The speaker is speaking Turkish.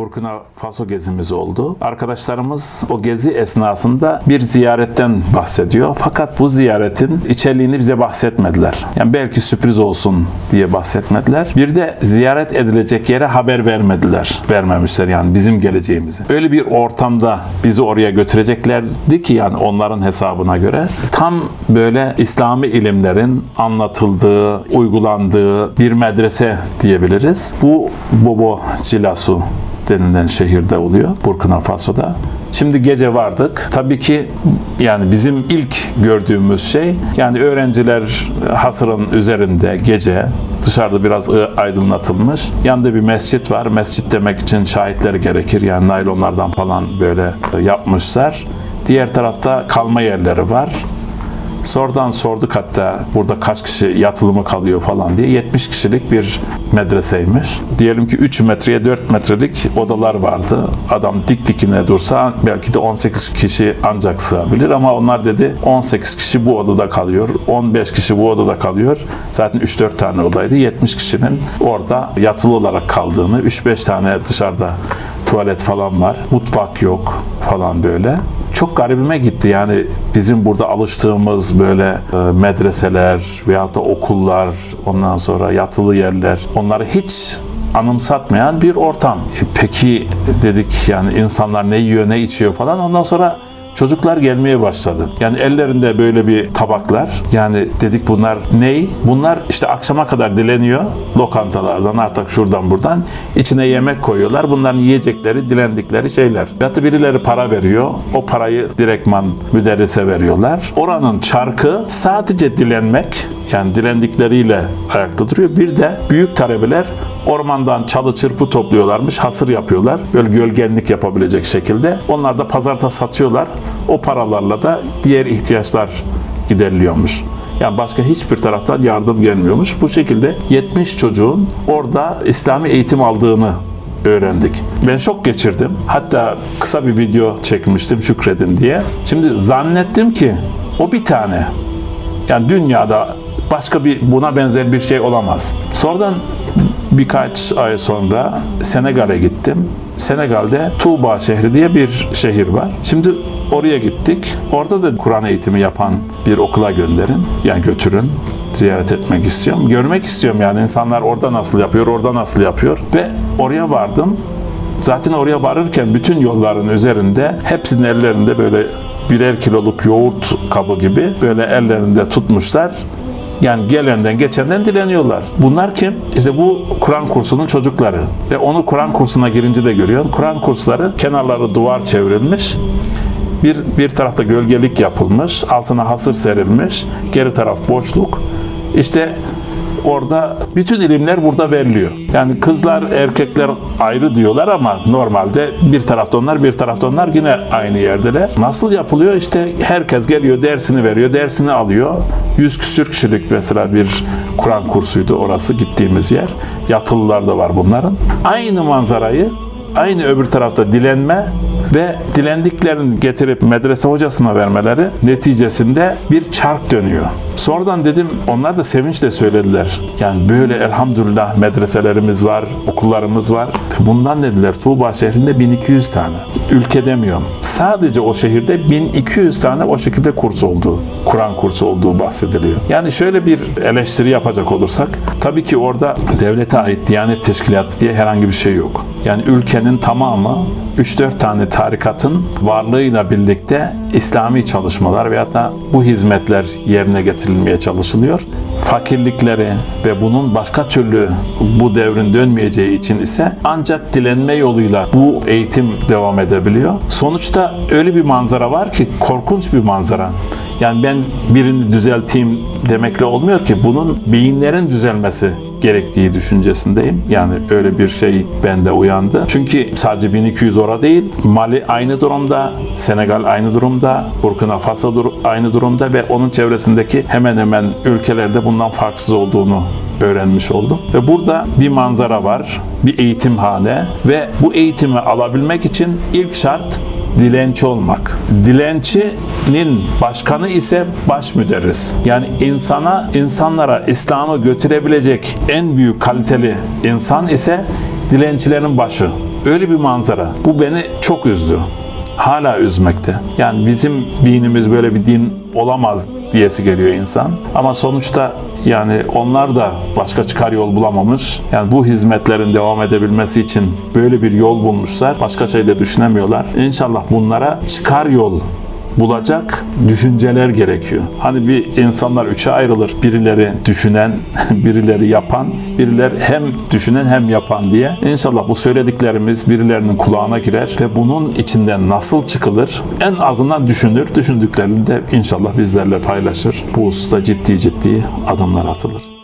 Burkina Faso gezimiz oldu. Arkadaşlarımız o gezi esnasında bir ziyaretten bahsediyor. Fakat bu ziyaretin içeriğini bize bahsetmediler. Yani belki sürpriz olsun diye bahsetmediler. Bir de ziyaret edilecek yere haber vermediler. Vermemişler yani bizim geleceğimizi. Öyle bir ortamda bizi oraya götüreceklerdi ki yani onların hesabına göre tam böyle İslami ilimlerin anlatıldığı, uygulandığı bir medrese diyebiliriz. Bu Bobo Cilasu denilen şehirde oluyor Burkina Faso'da. Şimdi gece vardık. Tabii ki yani bizim ilk gördüğümüz şey yani öğrenciler hasırın üzerinde gece dışarıda biraz aydınlatılmış. Yanında bir mescit var. Mescit demek için şahitler gerekir. Yani naylonlardan falan böyle yapmışlar. Diğer tarafta kalma yerleri var. Sonradan sorduk hatta burada kaç kişi yatılı mı kalıyor falan diye. 70 kişilik bir medreseymiş. Diyelim ki 3 metreye 4 metrelik odalar vardı. Adam dik dikine dursa belki de 18 kişi ancak sığabilir ama onlar dedi 18 kişi bu odada kalıyor. 15 kişi bu odada kalıyor. Zaten 3-4 tane odaydı. 70 kişinin orada yatılı olarak kaldığını, 3-5 tane dışarıda tuvalet falan var. Mutfak yok falan böyle çok garibime gitti yani bizim burada alıştığımız böyle e, medreseler veyahut da okullar ondan sonra yatılı yerler onları hiç anımsatmayan bir ortam. E, peki dedik yani insanlar ne yiyor ne içiyor falan ondan sonra Çocuklar gelmeye başladı. Yani ellerinde böyle bir tabaklar. Yani dedik bunlar ney? Bunlar işte akşama kadar dileniyor lokantalardan artık şuradan buradan. içine yemek koyuyorlar. Bunların yiyecekleri, dilendikleri şeyler. Ya da birileri para veriyor. O parayı direktman müderrise veriyorlar. Oranın çarkı sadece dilenmek. Yani dilendikleriyle ayakta duruyor. Bir de büyük talebeler ormandan çalı çırpı topluyorlarmış, hasır yapıyorlar. Böyle gölgenlik yapabilecek şekilde. Onlar da pazarda satıyorlar. O paralarla da diğer ihtiyaçlar gideriliyormuş. Yani başka hiçbir taraftan yardım gelmiyormuş. Bu şekilde 70 çocuğun orada İslami eğitim aldığını öğrendik. Ben şok geçirdim. Hatta kısa bir video çekmiştim şükredin diye. Şimdi zannettim ki o bir tane. Yani dünyada başka bir buna benzer bir şey olamaz. Sonradan birkaç ay sonra Senegal'e gittim. Senegal'de Tuğba şehri diye bir şehir var. Şimdi oraya gittik. Orada da Kur'an eğitimi yapan bir okula gönderin. Yani götürün. Ziyaret etmek istiyorum. Görmek istiyorum yani insanlar orada nasıl yapıyor, orada nasıl yapıyor. Ve oraya vardım. Zaten oraya varırken bütün yolların üzerinde hepsinin ellerinde böyle birer kiloluk yoğurt kabı gibi böyle ellerinde tutmuşlar. Yani gelenden geçenden dileniyorlar. Bunlar kim? İşte bu Kur'an kursunun çocukları. Ve onu Kur'an kursuna girince de görüyorsun. Kur'an kursları kenarları duvar çevrilmiş. Bir, bir tarafta gölgelik yapılmış. Altına hasır serilmiş. Geri taraf boşluk. İşte orada bütün ilimler burada veriliyor. Yani kızlar erkekler ayrı diyorlar ama normalde bir tarafta onlar bir tarafta onlar yine aynı yerdeler. Nasıl yapılıyor? İşte herkes geliyor dersini veriyor, dersini alıyor. Yüz küsür kişilik mesela bir Kur'an kursuydu orası gittiğimiz yer. Yatılılar da var bunların. Aynı manzarayı aynı öbür tarafta dilenme ve dilendiklerini getirip medrese hocasına vermeleri neticesinde bir çark dönüyor. Sonradan dedim onlar da sevinçle söylediler. Yani böyle elhamdülillah medreselerimiz var, okullarımız var. Bundan dediler Tuğba şehrinde 1200 tane. Ülke demiyorum. Sadece o şehirde 1200 tane o şekilde kurs olduğu, Kur'an kursu olduğu bahsediliyor. Yani şöyle bir eleştiri yapacak olursak, tabii ki orada devlete ait Diyanet Teşkilatı diye herhangi bir şey yok. Yani ülkenin tamamı 3-4 tane tarikatın varlığıyla birlikte İslami çalışmalar veyahut da bu hizmetler yerine getirilmeye çalışılıyor. Fakirlikleri ve bunun başka türlü bu devrin dönmeyeceği için ise ancak dilenme yoluyla bu eğitim devam edebiliyor. Sonuçta öyle bir manzara var ki korkunç bir manzara. Yani ben birini düzelteyim demekle olmuyor ki bunun beyinlerin düzelmesi gerektiği düşüncesindeyim. Yani öyle bir şey bende uyandı. Çünkü sadece 1200 ora değil, Mali aynı durumda, Senegal aynı durumda, Burkina Faso dur- aynı durumda ve onun çevresindeki hemen hemen ülkelerde bundan farksız olduğunu öğrenmiş oldum. Ve burada bir manzara var, bir eğitimhane ve bu eğitimi alabilmek için ilk şart dilenci olmak. Dilencinin başkanı ise baş müderris. Yani insana, insanlara İslam'ı götürebilecek en büyük kaliteli insan ise dilencilerin başı. öyle bir manzara. Bu beni çok üzdü. Hala üzmekte. Yani bizim dinimiz böyle bir din olamaz diyesi geliyor insan. Ama sonuçta yani onlar da başka çıkar yol bulamamış. Yani bu hizmetlerin devam edebilmesi için böyle bir yol bulmuşlar. Başka şey de düşünemiyorlar. İnşallah bunlara çıkar yol bulacak düşünceler gerekiyor. Hani bir insanlar üçe ayrılır. Birileri düşünen, birileri yapan, birileri hem düşünen hem yapan diye. İnşallah bu söylediklerimiz birilerinin kulağına girer ve bunun içinden nasıl çıkılır en azından düşünür. Düşündüklerini de inşallah bizlerle paylaşır. Bu hususta ciddi ciddi adımlar atılır.